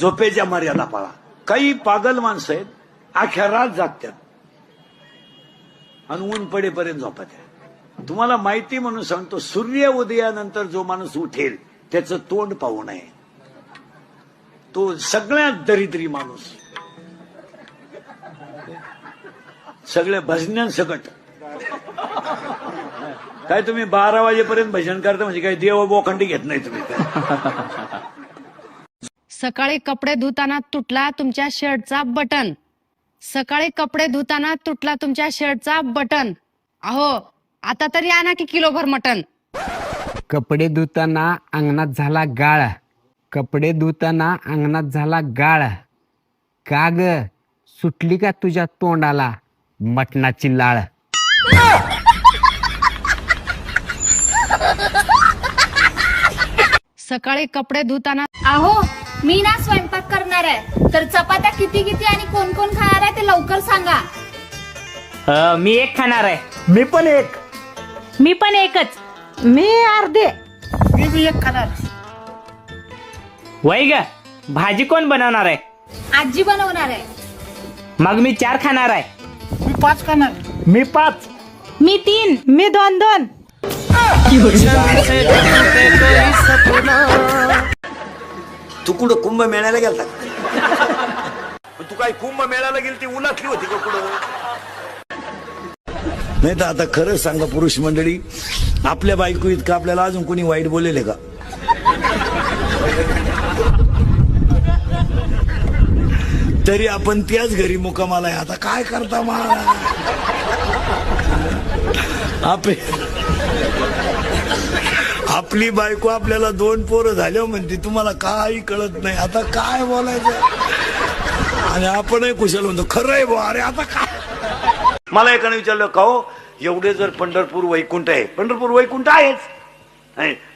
झोपेच्या मर्यादा पाळा. काही पागल माणसं आहेत अख्या रात जागतात. आणि ऊन पडेपर्यंत झोपत आहे. तुम्हाला माहिती म्हणून सांगतो सूर्य उदयानंतर जो माणूस उठेल त्याचं तोंड पाहू नये. तो सगळ्यात दरिद्री माणूस. सगळे भजन्यांसकट काय तुम्ही बारा वाजेपर्यंत भजन करता म्हणजे काय देव बोखंडी घेत नाही तुम्ही. सकाळी कपडे धुताना तुटला तुमच्या शर्टचा बटन. सकाळी कपडे धुताना तुटला तुमच्या शर्टचा बटन. अहो आता तरी आणा की किलोभर मटन कपडे धुताना अंगणात झाला गाळ. कपडे धुताना अंगणात झाला गाळ. का ग? सुटली का तुझ्या तोंडाला मटणाची लाळ? सकाळी कपडे धुताना अहो मी ना स्वयंपाक करणार आहे. तर चपात्या किती किती आणि कोण कोण खाणार आहे ते लवकर सांगा. अ, मी एक खाणार आहे. मी पण एक. मी पण एकच. मी अर्धे. वय ग भाजी कोण बनवणार आहे? आजी बनवणार आहे. मग मी चार खाणार आहे. मी पाच खाणार. मी पाच. मी तीन मी दोन दोन. तू कुठं कुंभ मेळ्याला गेलता? तू काय कुंभ मेळ्याला गेली ती उलाटली होती का कुठं? नाही तर आता खरं सांगा पुरुष मंडळी आपल्या बायको इतकं आपल्याला अजून कोणी वाईट बोलेले का? तरी आपण त्याच घरी मुकामाला आहे. आता काय करता मा आपे आपली बायको आपल्याला दोन पोरं झाल्या म्हणते तुम्हाला काही कळत नाही. आता काय बोलायचं? आणि आपणही कुशल म्हणतो खरं आहे बुवा अरे आता काय? मला एकाने विचारलं का हो एवढे जर पंढरपूर वैकुंठ आहे पंढरपूर वैकुंठ आहेच.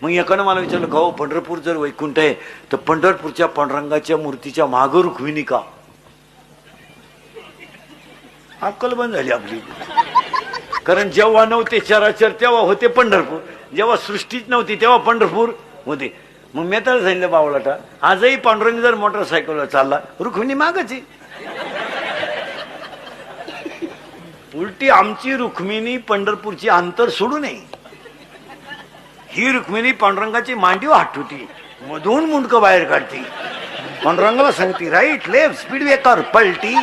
मग एकानं मला विचारलं का हो पंढरपूर जर वैकुंठ आहे तर पंढरपूरच्या पांडुरंगाच्या मूर्तीच्या माग रुखविणी का? अक्कल बंद झाली आपली. कारण जेव्हा नव्हते चराचर तेव्हा होते पंढरपूर. जेव्हा सृष्टीच नव्हती तेव्हा पंढरपूर होते. मग मी त्याला सांगितलं बावळाटा आजही पांडुरंग जर मोटरसायकलवर चालला रुक्मिणी मागच आहे. उलटी आमची रुक्मिणी पंढरपूरची अंतर सोडू नये ही रुक्मिणी पांडुरंगाची मांडीव हाटवती मधून मुंडकं बाहेर काढते. पांडुरंगाला सांगते राईट लेफ्ट स्पीड ब्रेकर पलटी.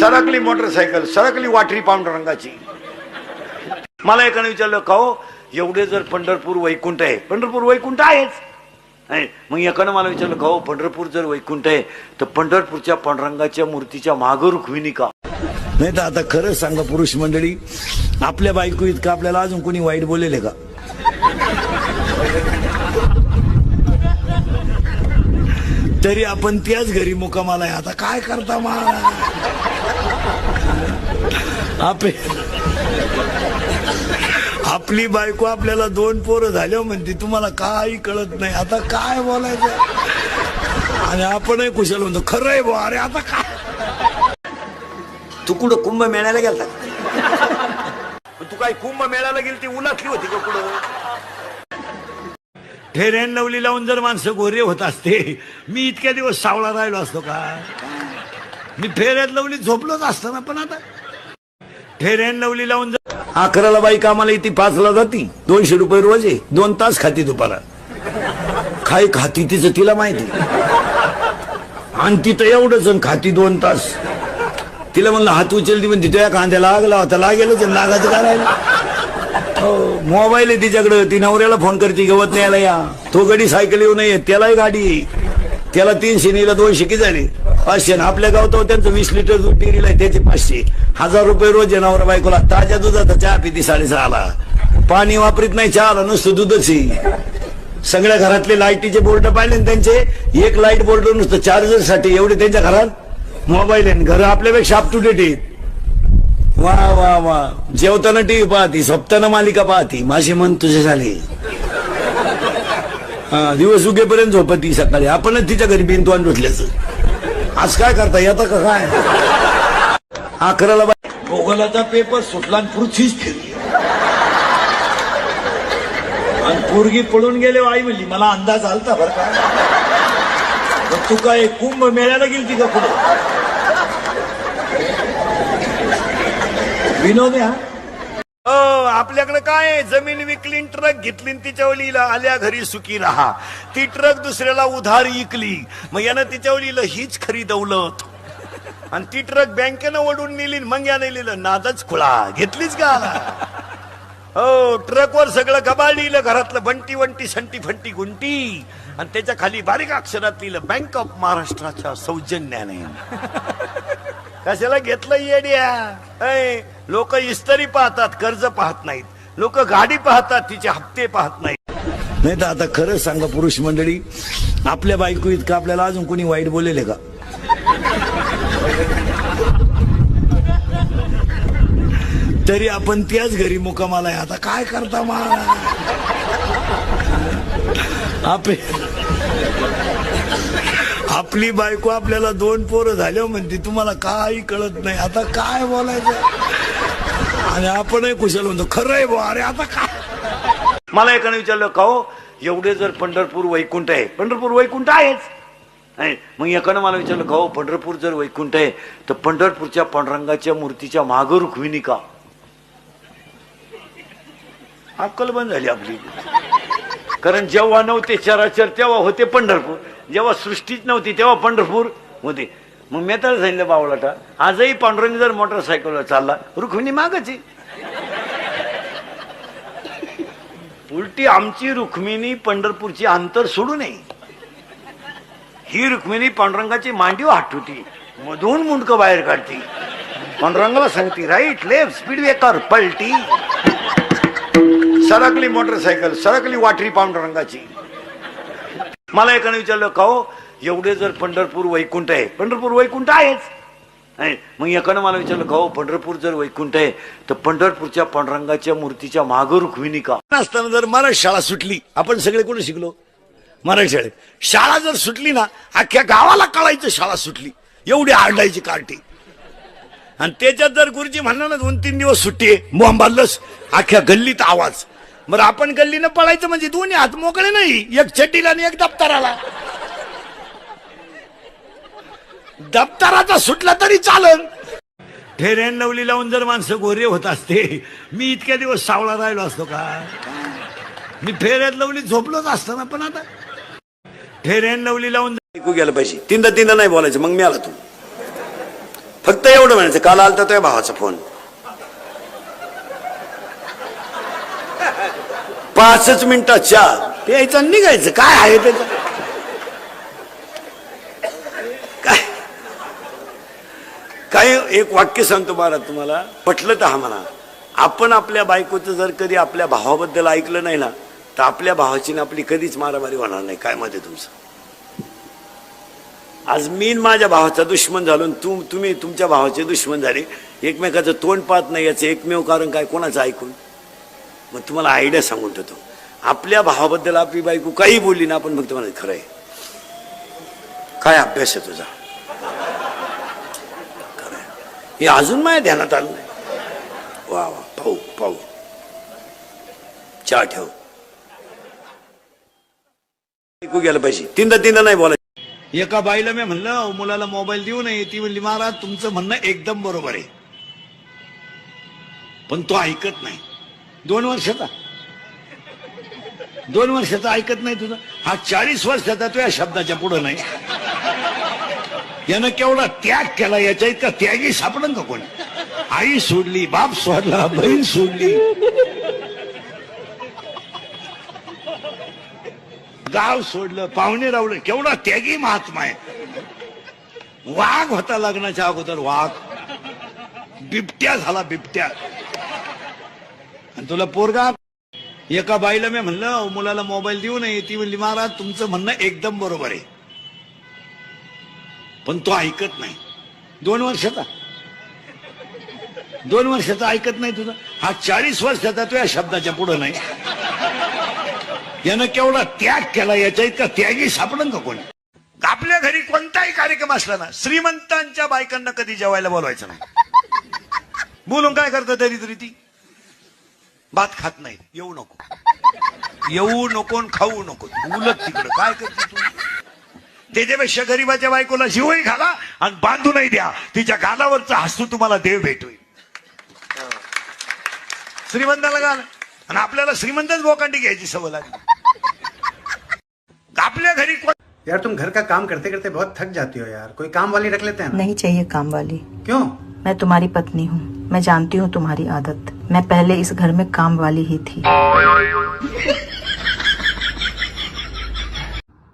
सरकली मोटरसायकल सरकली वाटरी पांडुरंगाची मला एकाने विचारलं का हो एवढे जर पंढरपूर वैकुंठ आहे पंढरपूर वैकुंठ आहेच. मग एकानं मला विचारलं का हो पंढरपूर जर वैकुंठ आहे तर पंढरपूरच्या पांडुरंगाच्या मूर्तीच्या मागं रुक्मिणी का नाही तर आता खरं सांगा पुरुष मंडळी आपल्या बायको इतकं आपल्याला अजून कोणी वाईट बोलेले का? तरी आपण त्याच घरी मुकामाला आहे. आता काय करता मा आपे आपली बायको आपल्याला दोन पोरं झाल्या म्हणते तुम्हाला काही कळत नाही. आता काय बोलायचं? आणि आपणही कुशल म्हणतो खरं आहे बुवा अरे आता काय? तू कुठं कुंभ मेळ्याला गेलता? तू काय कुंभ मेळ्याला गेली ती उलाटली होती का कुठं? फेऱ्यान लवली लावून जर माणसं गोरे होत असते मी इतक्या दिवस सावळा राहिलो असतो का? मी फेऱ्यात लवली झोपलोच असतो ना पण आता. फेऱ्यान लवली लावून जर अकराला बाई कामाला येते पाचला जाती. दोनशे रुपये रोज आहे दोन तास खाती दुपारा. काय खाती तिचं तिला माहिती. आणि तिथं एवढंच आणि खाती दोन तास. तिला म्हणलं हात उचलती पण तिथं कांद्याला लागला होता लागेलच नागाचं लागायचं काय राहिलं? मोबाईल आहे तिच्याकडं. ती नवऱ्याला फोन करते गवत न्यायला या. तो गडी सायकल येऊ नये त्यालाही गाडी त्याला तीनशे नीला दोनशे की झाले. पाचशे आणि आपल्या गावतो त्यांचं वीस लिटर दूध डेअरीला त्याचे पाचशे. हजार रुपये रोज आहे नवरा बायकोला. ताज्या दुधाचा चहा पिती साडेसहाला. पाणी वापरीत नाही चहाला नुसतं दूधच आहे. सगळ्या घरातले लाईटीचे बोर्ड पाहिले ना त्यांचे? एक लाइट बोर्ड नुसतं चार्जरसाठी. एवढे त्यांच्या घरात मोबाईल आहे. घर आपल्यापेक्षा अप टू डेट आहेत. वा वा वा. जेवताना टीव्ही पाहती झोपताना मालिका पाहती. माझे मन तुझे झाले. दिवस उगेपर्यंत झोपती सकाळी. आपणच तिच्या घरी बिंदू आणि आज काय करता येतं का काय? अकराला बाय भूगोलाचा पेपर सुटला आणि पृथ्वीच फिरली. आणि पोरगी पळून गेले हो आई म्हणली मला अंदाज आलता बरं का? तू काय कुंभ मेळ्याला गेली तिथं पुढे? विनोद हा? हो आपल्याकडे काय जमीन विकली ट्रक घेतली तिच्यावलीला आल्या घरी सुखी राहा. ती ट्रक दुसऱ्याला उधार इकली. मग यानं तिच्यावर हीच खरी दौलत. आणि ती ट्रक बँकेनं ओढून नेली मग यानं लिहिलं नादच खुळा. घेतलीच का हो ट्रकवर सगळं गबाळ लिहिलं घरातलं बंटी वंटी संटी फंटी गुंटी. आणि त्याच्याखाली बारीक अक्षरात लिहिलं बँक ऑफ महाराष्ट्राच्या सौजन्याने. कशाला घेतलं येड्या? लोक इस्तरी पाहतात कर्ज पाहत नाहीत. लोक गाडी पाहतात तिचे हप्ते पाहत नाहीत. नाही तर आता खरं सांगा पुरुष मंडळी आपल्या बायको इतकं आपल्याला अजून कोणी वाईट बोलेले का? तरी आपण त्याच घरी मुकामाला आहे. आता काय करता मा आपे आपली बायको आपल्याला दोन पोरं झाल्या म्हणते तुम्हाला काही कळत नाही. आता काय बोलायचं? आणि आपणही कुशल म्हणतो खरं आहे बुवा अरे आता काय? मला एकाने विचारलं का हो एवढे जर पंढरपूर वैकुंठ आहे पंढरपूर वैकुंठ आहेच. मग एकानं मला विचारलं का हो पंढरपूर जर वैकुंठ आहे तर पंढरपूरच्या पांडुरंगाच्या मूर्तीच्या माग रुखविणी का अक्कल बंद झाली आपली. कारण जेव्हा नव्हते चराचर तेव्हा होते पंढरपूर. जेव्हा सृष्टीच नव्हती तेव्हा पंढरपूर होते. मग मी तर सांगितलं बावलाटा आजही पांडुरंग जर मोटरसायकलवर चालला रुक्मिणी मागच आहे. उलटी आमची रुक्मिणी पंढरपूरची अंतर सोडू नये ही रुक्मिणी पांडुरंगाची मांडीव हाटुती मधून मुंडकं बाहेर काढती. पांडुरंगाला सांगते राईट लेफ्ट स्पीड ब्रेकर पलटी. सरकली मोटरसायकल सरकली वाटरी पांढर रंगाची. मला एकाने विचारलं का हो एवढे जर पंढरपूर वैकुंठ आहे पंढरपूर वैकुंठ आहेच. मग एकानं मला विचारलं का हो पंढरपूर जर वैकुंठ आहे तर पंढरपूरच्या पांडुरंगाच्या मूर्तीच्या मागं रुक्मिणी का असताना जर मराठी शाळा सुटली आपण सगळे कुठे शिकलो? मराठी शाळेत. शाळा जर सुटली ना अख्ख्या गावाला कळायचं शाळा सुटली. एवढी आरडायची कार्टी. आणि त्याच्यात जर गुरुजी म्हणणार ना दोन तीन दिवस सुट्टी आहे मोहम्मदलस अख्ख्या गल्लीत आवाज. बरं आपण गल्लीनं पळायचं म्हणजे दोन्ही हात मोकळे नाही. एक चड्डीला आणि एक दप्तराला. दप्तराचा सुटला तरी चालन. फेऱ्यान लवली लावून जर माणसं गोरे होत असते मी इतक्या दिवस सावळा राहिलो असतो का? मी फेऱ्यात लवली झोपलोच असतो ना पण आता. फेऱ्यान लवली लावून ऐकू गेलं पाहिजे. तीनदा तीनदा नाही बोलायचं मग मी आला तू. फक्त एवढं म्हणायचं काल आलता तुझ्या भावाचा फोन. पाचच मिनिटात चहा प्यायचं आणि निघायचं. काय आहे त्याचं काय? काय एक वाक्य सांगतो बारा तुम्हाला. पटलं तर हा म्हणा. आपण आपल्या बायकोचं जर कधी आपल्या भावाबद्दल ऐकलं नाही ना तर आपल्या भावाची ना आपली कधीच मारामारी होणार नाही. काय मध्ये तुमचं? आज मी माझ्या भावाचा दुश्मन झालो आणि तू तुम्ही तुमच्या भावाचे दुश्मन झाले. एकमेकाचं तोंड पाहत नाही याचं एकमेव कारण काय? कोणाचं ऐकून? मग तुम्हाला आयडिया सांगून ठेवतो आपल्या भावाबद्दल आपली बायको काही बोलली ना आपण फक्त म्हणत खरं आहे काय अभ्यास आहे तुझा? खरं हे अजून माझ्या ध्यानात आलं नाही. वा वा. पाहू पाहू. चहा ठेव. ऐकू गेलं पाहिजे. तीनदा तीनदा नाही बोलायचं. एका बाईला मी म्हणलं मुलाला मोबाईल देऊ नये. ती म्हणली महाराज तुमचं म्हणणं एकदम बरोबर आहे. पण तो ऐकत नाही. दोन वर्षाचा. दोन वर्षाचा ऐकत नाही तुझा. हा चाळीस वर्षाचा तो या शब्दाच्या पुढं नाही. यानं केवढा त्याग केला याच्या इतका त्यागी सापडन का कोणी? आई सोडली बाप सोडला बहीण सोडली. गाव सोडलं पाहुणे रावलं केवढा त्यागी महात्मा आहे. वाघ होता लग्नाच्या अगोदर वाघ. बिबट्या झाला बिबट्या. तुला पोरगा एका बाईला मी म्हणलं मुलाला मोबाईल देऊ नये. ती म्हणली महाराज तुमचं म्हणणं एकदम बरोबर आहे. पण तो ऐकत नाही. दोन वर्षाचा. दोन वर्षाचा ऐकत नाही तुझा. हा चाळीस वर्षाचा तो या शब्दाच्या पुढे नाही. यानं केवढा त्याग केला याच्या इतका त्यागी सापडन का कोणी? आपल्या घरी कोणताही कार्यक्रम असला ना श्रीमंतांच्या बायकांना कधी जेवायला बोलवायचं नाही. बोलून काय करतं तरी तरी ती? भात खात नाही येऊ नको. येऊ नको खाऊ नको. उलट तिकडं. काय करते तू? त्याच्यापेक्षा गरीबाच्या बायकोला शिवही घाला आणि बांधूनही द्या. तिच्या गालावरचा हसू तुम्हाला देव भेटू. श्रीमंताला घाल. आणि आपल्याला श्रीमंतच बोकांडी घ्यायची सवय लागली. आपल्या घरी कोण यार तुम घर का काम करते करते बहुत थक जाती हो यार. कोई काम वाली रख लेते हैं ना? नहीं चाहिए काम वाली क्यों? मैं तुम्हारी पत्नी हूँ। मैं जानती हूँ तुम्हारी आदत। मैं पहले इस घर में काम वाली ही थी।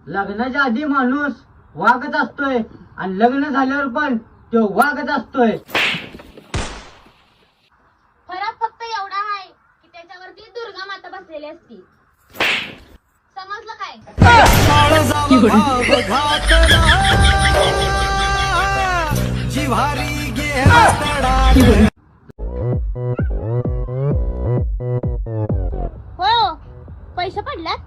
लग्नाच्या आधी माणूस वागत असतोय आणि लग्न झाल्यावर पण तो वागत असतोय. फरक फक्त एवढा आहे की त्याच्यावरती दुर्गा माता बसलेली असती. समजलं काय? हो. पैसे पडल्यात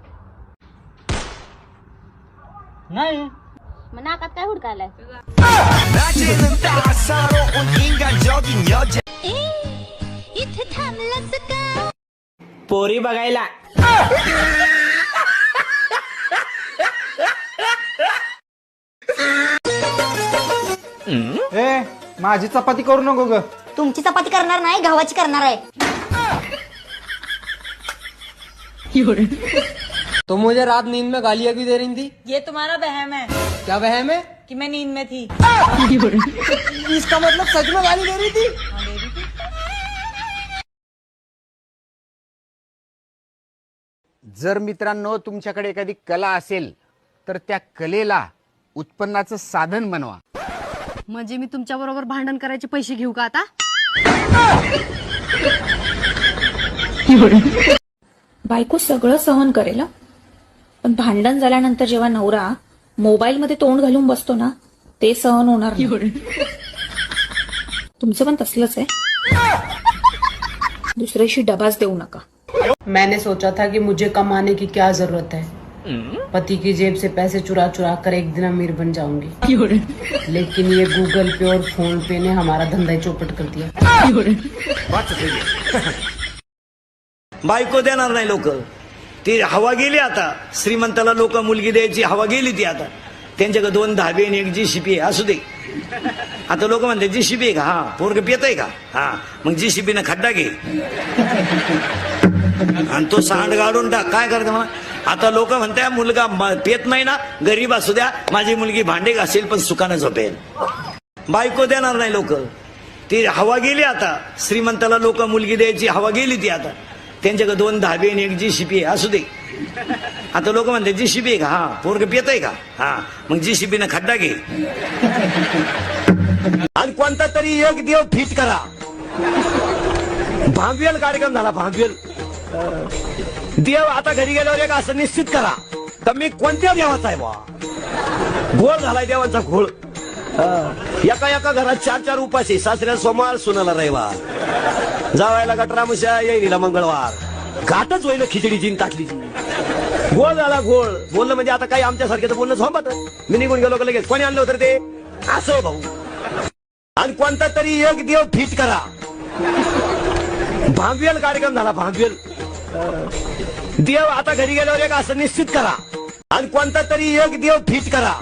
नाही. मग नाकात काय हुडकायलाय इथे थांबलंच का? पोरी बघायला. माझी चपाती करू नको ग. तुमची चपाती करणार नाही गव्हाची करणार आहे. तो मुझे रात नींद में गालियां क्यों दे रही थी? ये तुम्हारा बहम है। क्या वहम है? कि मैं नींद में थी। इसका मतलब सच में गाली दे रही थी। जर मित्रांनो तुमच्याकडे एखादी कला असेल तर त्या कलेला उत्पन्नाचं साधन बनवा. म्हणजे मी तुमच्या बरोबर भांडण करायचे पैसे घेऊ का आता? बायको सगळं सहन करेल हं. पण भांडण झाल्यानंतर जेव्हा नवरा मोबाईल मध्ये तोंड घालून बसतो ना ते सहन होणार नाही. तुमचं पण तसलंच आहे. दुसऱ्याशी डबाच देऊ नका. मैंने सोचा था कि मुझे कमाने की क्या जरूरत है। पति की जेब से पैसे चुरा चुरा कर एक दिन अमीर बन जाऊंगी। लेकिन ये गूगल पे और फोन पे ने हमारा धंधा ही चौपट कर दिया। बायको देणार नाही लोक. ती हवा गेली आता. श्रीमंताला लोक मुलगी द्यायची हवा गेली ती आता. त्यांच्याकडे दोन धाबे आणि एक जीसीपी आहे असू दे. आता लोक म्हणते जीसीपी आहे का? हा पोरग पित आहे का? हा मग जीसीपीनं खड्डा घे. आणि तो सांड गाडून टाक. काय करते म्हणा आता लोक म्हणताय मुलगा पेत नाही ना गरीब असू द्या माझी मुलगी भांडे घासेल पण सुखानं झोपेल. बायको देणार नाही लोक. ती हवा गेली आता. श्रीमंताला लोक मुलगी द्यायची हवा गेली ती आता. त्यांच्याकडे दोन धाबे आणि एक जीसीपी आहे असू दे. आता लोक म्हणते जीसीबी आहे का? हा पोरग पेत आहे का? हा मग जीसीबीनं खड्डा घे. आणि कोणता तरी एक देव फिट करा. भांगवेल कार्यक्रम झाला भांगवेल देव आता घरी गेल्यावर एक असं निश्चित करा. तर मी कोणत्या देवाचा आहे बा घोळ झालाय देवांचा घोळ. एका एका घरात चार चार उपाशी सासऱ्या सोमवार सुनाला रविवार. जावायला गटरामुशा येईला मंगळवार. घाटच होईल खिचडी जिन टाकली गोळ झाला गोळ बोललं म्हणजे आता काही आमच्यासारखे तर बोलणं झोपत मी निघून गेलो का लगेच? कोणी आणलं होतं ते? असं हो भाऊ. आणि कोणता तरी एक देव फिट करा. भांगवेल कार्यक्रम झाला भांगवेल देव आता घरी गेल्यावर एक असं निश्चित करा. आणि कोणता तरी एक देव फिट करा.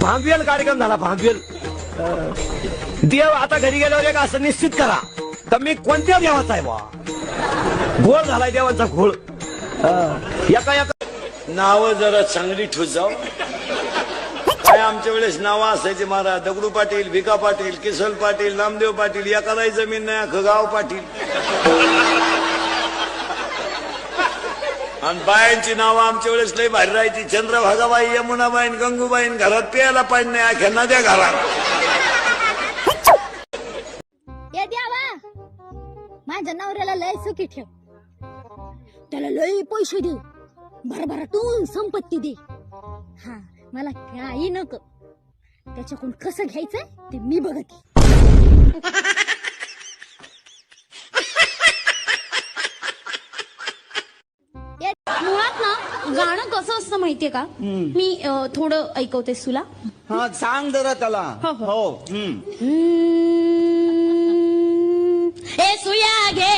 भांबवेल कार्यक्रम झाला भांबवेल देव आता घरी गेल्यावर एक असं निश्चित करा. तर मी कोणत्या देवाचा आहे बा घोळ झालाय देवांचा घोळ. एका एका नाव जरा चांगली ठोस जाऊ. काय आमच्या वेळेस नावं असायचे महाराज? दगडू पाटील भिका पाटील किसल पाटील नामदेव पाटील एकालाही जमीन नाही अख्खं गाव पाटील. आणि बायांची नावं आमच्या वेळेस लय भारी राहायची. चंद्रभागाबाई यमुनाबाई आणि गंगूबाई घरात प्यायला पाणी नाही अख्या नद्या घरात. ये द्यावा माझ्या नवऱ्याला लय सुखी ठेव. त्याला लय पैसे दे. भरभराटून संपत्ती दे. हा मला काही नको. त्याच्याकडून कसं घ्यायचंय ते मी बघते. कसं असतं माहितीये का? मी अं, थोडं ऐकवते तुला. हा सांग जरा त्याला. हो ए सुया घे